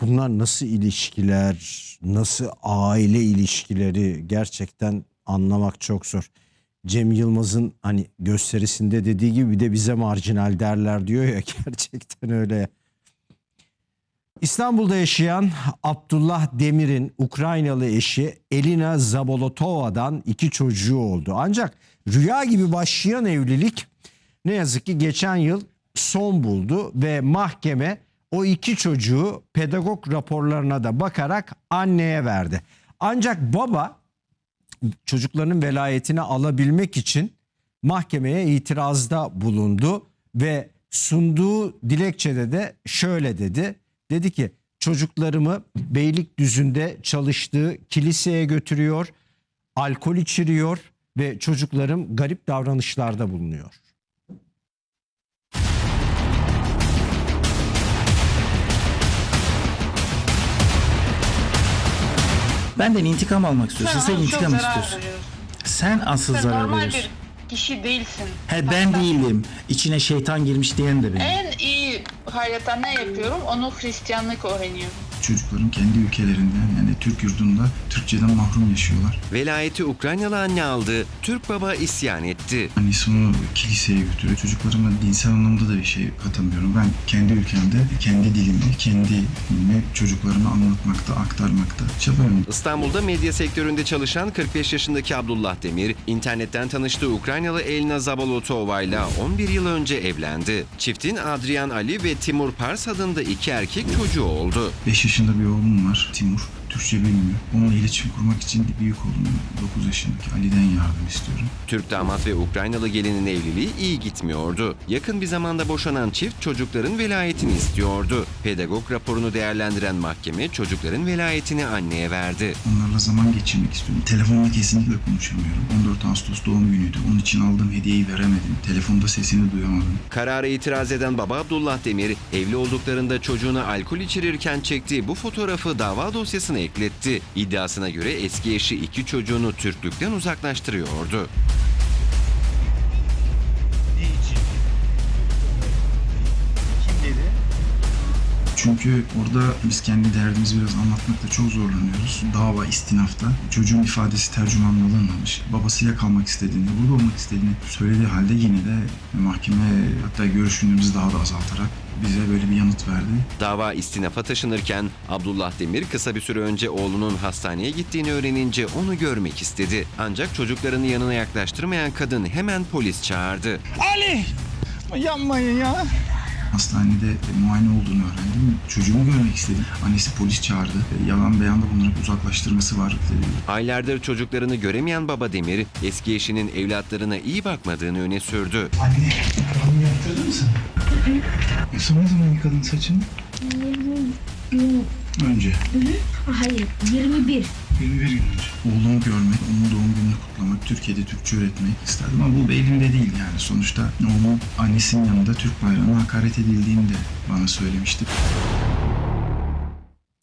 bunlar nasıl ilişkiler, nasıl aile ilişkileri gerçekten anlamak çok zor. Cem Yılmaz'ın hani gösterisinde dediği gibi bir de bize marjinal derler diyor ya gerçekten öyle. İstanbul'da yaşayan Abdullah Demir'in Ukraynalı eşi Elina Zabolotova'dan iki çocuğu oldu. Ancak rüya gibi başlayan evlilik ne yazık ki geçen yıl son buldu ve mahkeme o iki çocuğu pedagog raporlarına da bakarak anneye verdi. Ancak baba çocuklarının velayetini alabilmek için mahkemeye itirazda bulundu ve sunduğu dilekçede de şöyle dedi. Dedi ki çocuklarımı Beylikdüzü'nde çalıştığı kiliseye götürüyor, alkol içiriyor ve çocuklarım garip davranışlarda bulunuyor. Benden intikam almak istiyorsun. Sen, Sen intikam zarar istiyorsun. veriyorsun. Sen asıl Sen zarar veriyorsun. bir kişi değilsin. He ben Hatta değilim. İçine şeytan girmiş diyen de benim. En iyi hayatta ne yapıyorum? Onu Hristiyanlık öğreniyorum. Çocukların kendi ülkelerinden yani Türk yurdunda Türkçeden mahrum yaşıyorlar. Velayeti Ukraynalı anne aldı, Türk baba isyan etti. Annesi onu kiliseye götürüyor. Çocuklarıma dinsel anlamda da bir şey katamıyorum. Ben kendi ülkemde, kendi dilimi, kendi dilimi çocuklarıma anlatmakta, aktarmakta çabalıyorum. İstanbul'da medya sektöründe çalışan 45 yaşındaki Abdullah Demir, internetten tanıştığı Ukraynalı Elina Zabolotova ile 11 yıl önce evlendi. Çiftin Adrian Ali ve Timur Pars adında iki erkek çocuğu oldu. 5 yaşında bir oğlum var, Timur. Türkçe bilmiyor. Onunla iletişim kurmak için büyük oğlum 9 yaşındaki Ali'den yardım istiyorum. Türk damat ve Ukraynalı gelinin evliliği iyi gitmiyordu. Yakın bir zamanda boşanan çift çocukların velayetini istiyordu. Pedagog raporunu değerlendiren mahkeme çocukların velayetini anneye verdi. Onlarla zaman geçirmek istiyorum. Telefonla kesinlikle konuşamıyorum. 14 Ağustos doğum günüydü. Onun için aldığım hediyeyi veremedim. Telefonda sesini duyamadım. Karara itiraz eden baba Abdullah Demir, evli olduklarında çocuğuna alkol içirirken çektiği bu fotoğrafı dava dosyasına ekletti. İddiasına göre eski eşi iki çocuğunu Türklükten uzaklaştırıyordu. Çünkü orada biz kendi derdimizi biraz anlatmakta çok zorlanıyoruz. Dava istinafta çocuğun ifadesi tercümanla alınmamış. Babası ya kalmak istediğini, burada olmak istediğini söylediği halde yine de mahkeme hatta görüş günlerimizi daha da azaltarak bize böyle bir yanıt verdi. Dava istinafa taşınırken Abdullah Demir kısa bir süre önce oğlunun hastaneye gittiğini öğrenince onu görmek istedi. Ancak çocuklarını yanına yaklaştırmayan kadın hemen polis çağırdı. Ali! Yapmayın ya. Hastanede muayene olduğunu öğrendim. Çocuğumu görmek istedim. Annesi polis çağırdı. Yalan beyanda bulunarak uzaklaştırması var dedi. Aylardır çocuklarını göremeyen baba Demir, eski eşinin evlatlarına iyi bakmadığını öne sürdü. Anne, kralını yaptırdın mı sen? Nasıl ne zaman yıkadın saçını? Önce. Hayır, 21. 21 gün önce. Oğlumu görmek, onun doğum gününü kutlamak, Türkiye'de Türkçe öğretmek isterdim ama bu elimde değil yani. Sonuçta oğlum annesinin yanında Türk bayrağına hakaret edildiğini de bana söylemişti.